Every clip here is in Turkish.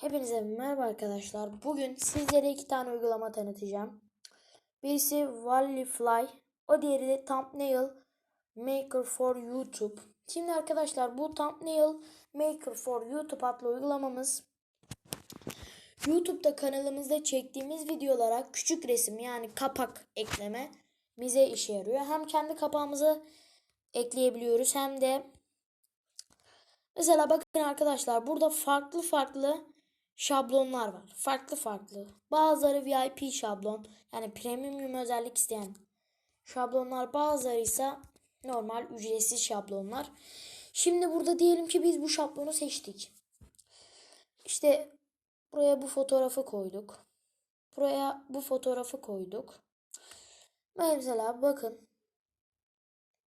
Hepinize merhaba arkadaşlar. Bugün sizlere iki tane uygulama tanıtacağım. Birisi Wallifly, o diğeri de Thumbnail Maker for YouTube. Şimdi arkadaşlar bu Thumbnail Maker for YouTube adlı uygulamamız YouTube'da kanalımızda çektiğimiz videolara küçük resim yani kapak ekleme bize işe yarıyor. Hem kendi kapağımızı ekleyebiliyoruz hem de Mesela bakın arkadaşlar burada farklı farklı şablonlar var. Farklı farklı. Bazıları VIP şablon yani premium özellik isteyen şablonlar bazıları ise normal ücretsiz şablonlar. Şimdi burada diyelim ki biz bu şablonu seçtik. İşte buraya bu fotoğrafı koyduk. Buraya bu fotoğrafı koyduk. Mesela bakın.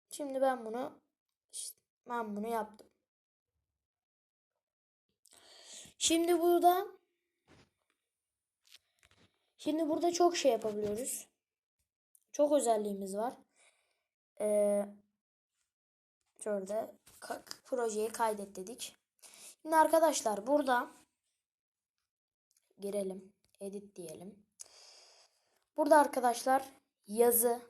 Şimdi ben bunu işte ben bunu yaptım. Şimdi burada Şimdi burada çok şey yapabiliyoruz. Çok özelliğimiz var. Ee, şurada projeyi kaydet dedik. Şimdi arkadaşlar burada girelim. Edit diyelim. Burada arkadaşlar yazı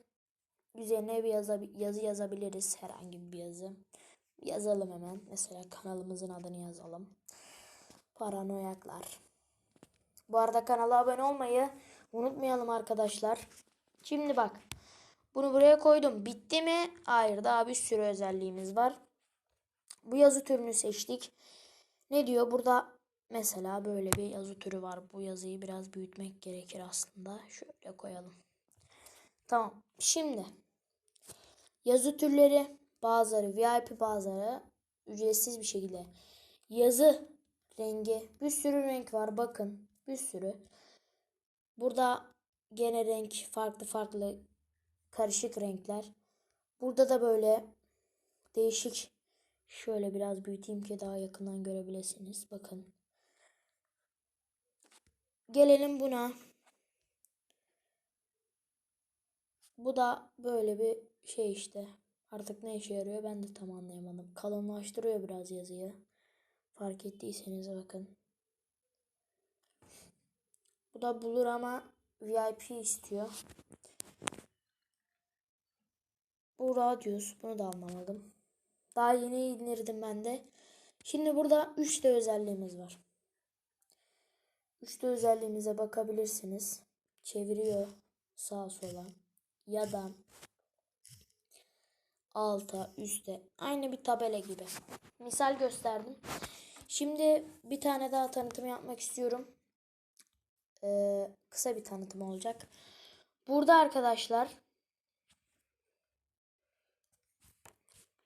üzerine bir yazı, yazı yazabiliriz. Herhangi bir yazı. Yazalım hemen. Mesela kanalımızın adını yazalım. Paranoyaklar. Bu arada kanala abone olmayı unutmayalım arkadaşlar. Şimdi bak. Bunu buraya koydum. Bitti mi? Hayır daha bir sürü özelliğimiz var. Bu yazı türünü seçtik. Ne diyor? Burada mesela böyle bir yazı türü var. Bu yazıyı biraz büyütmek gerekir aslında. Şöyle koyalım. Tamam. Şimdi yazı türleri bazıları VIP bazıları ücretsiz bir şekilde yazı rengi. Bir sürü renk var bakın. Bir sürü. Burada gene renk farklı farklı karışık renkler. Burada da böyle değişik şöyle biraz büyüteyim ki daha yakından görebilirsiniz bakın. Gelelim buna. Bu da böyle bir şey işte. Artık ne işe yarıyor ben de tam anlayamadım. Kalınlaştırıyor biraz yazıyı Fark ettiyseniz bakın. Bu da bulur ama VIP istiyor. Bu Radius. Bunu da anlamadım. Daha yeni indirdim ben de. Şimdi burada 3 de özelliğimiz var. 3 de özelliğimize bakabilirsiniz. Çeviriyor sağa sola ya da alta üste aynı bir tabela gibi. Misal gösterdim. Şimdi bir tane daha tanıtım yapmak istiyorum. Ee, kısa bir tanıtım olacak. Burada arkadaşlar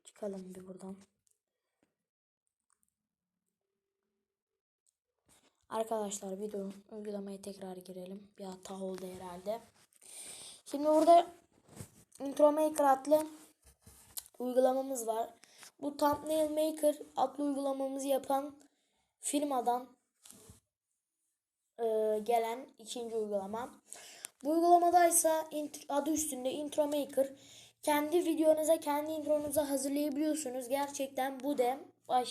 çıkalım bir buradan. Arkadaşlar video uygulamaya tekrar girelim. Bir hata oldu herhalde. Şimdi burada Intro Maker adlı uygulamamız var. Bu Thumbnail Maker adlı uygulamamızı yapan firmadan e, gelen ikinci uygulama. Bu uygulamada ise adı üstünde Intro Maker. Kendi videonuza, kendi intronuza hazırlayabiliyorsunuz. Gerçekten bu da ay,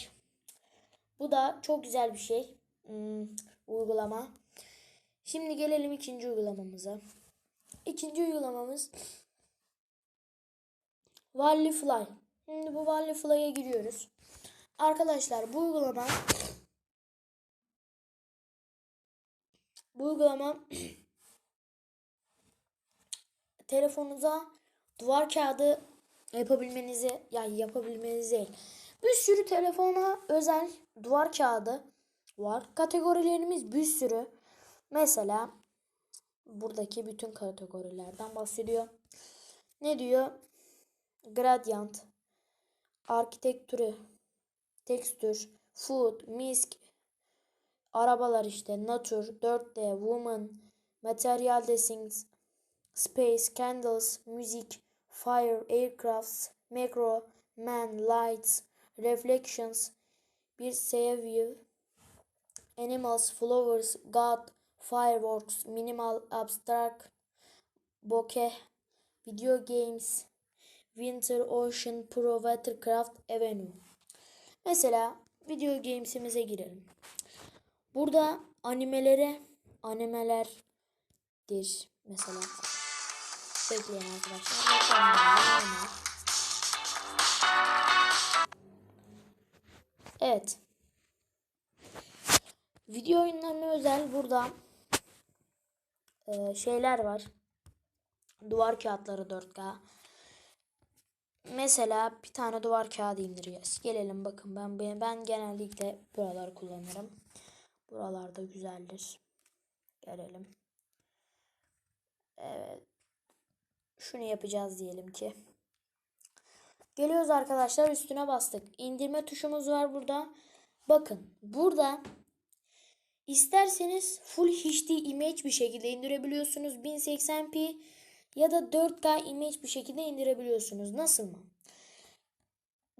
bu da çok güzel bir şey. Hmm, uygulama. Şimdi gelelim ikinci uygulamamıza. İkinci uygulamamız Wallifly. Şimdi bu Wallifly'a giriyoruz. Arkadaşlar bu uygulama bu uygulama telefonunuza duvar kağıdı yapabilmenizi yani yapabilmenizi değil. Bir sürü telefona özel duvar kağıdı var. Kategorilerimiz bir sürü. Mesela buradaki bütün kategorilerden bahsediyor. Ne diyor? Gradient, architecture, tekstür, food, misk, arabalar işte, nature, 4D, woman, material designs, space, candles, music, fire, aircrafts, macro, man, lights, reflections, bir view, animals, flowers, god, fireworks, minimal, abstract, bokeh, video games, Winter Ocean Pro Watercraft Avenue. Mesela video games'imize girelim. Burada animelere animelerdir mesela. Bekleyin arkadaşlar. Evet. Video oyunlarına özel burada e, şeyler var. Duvar kağıtları 4K. Mesela bir tane duvar kağıdı indireceğiz. Gelelim bakın ben ben, genellikle buralar kullanırım. Buralarda güzeldir. Gelelim. Evet. Şunu yapacağız diyelim ki. Geliyoruz arkadaşlar üstüne bastık. İndirme tuşumuz var burada. Bakın burada isterseniz full HD image bir şekilde indirebiliyorsunuz. 1080p ya da 4K image bir şekilde indirebiliyorsunuz. Nasıl mı?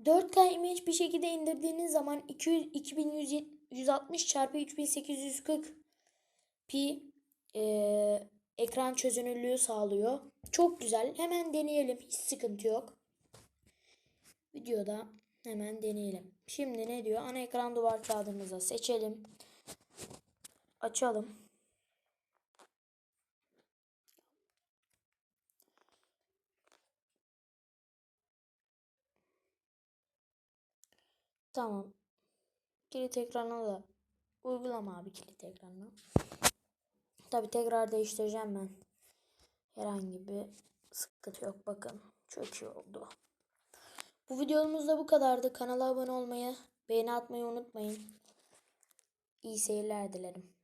4K image bir şekilde indirdiğiniz zaman 200, 2160 çarpı 3840 p e, ekran çözünürlüğü sağlıyor. Çok güzel. Hemen deneyelim. Hiç sıkıntı yok. Videoda hemen deneyelim. Şimdi ne diyor? Ana ekran duvar kağıdımıza seçelim. Açalım. Tamam. Kilit ekranına da uygulama abi kilit ekranına. Tabi tekrar değiştireceğim ben. Herhangi bir sıkıntı yok. Bakın çok iyi oldu. Bu videomuz da bu kadardı. Kanala abone olmayı, beğeni atmayı unutmayın. İyi seyirler dilerim.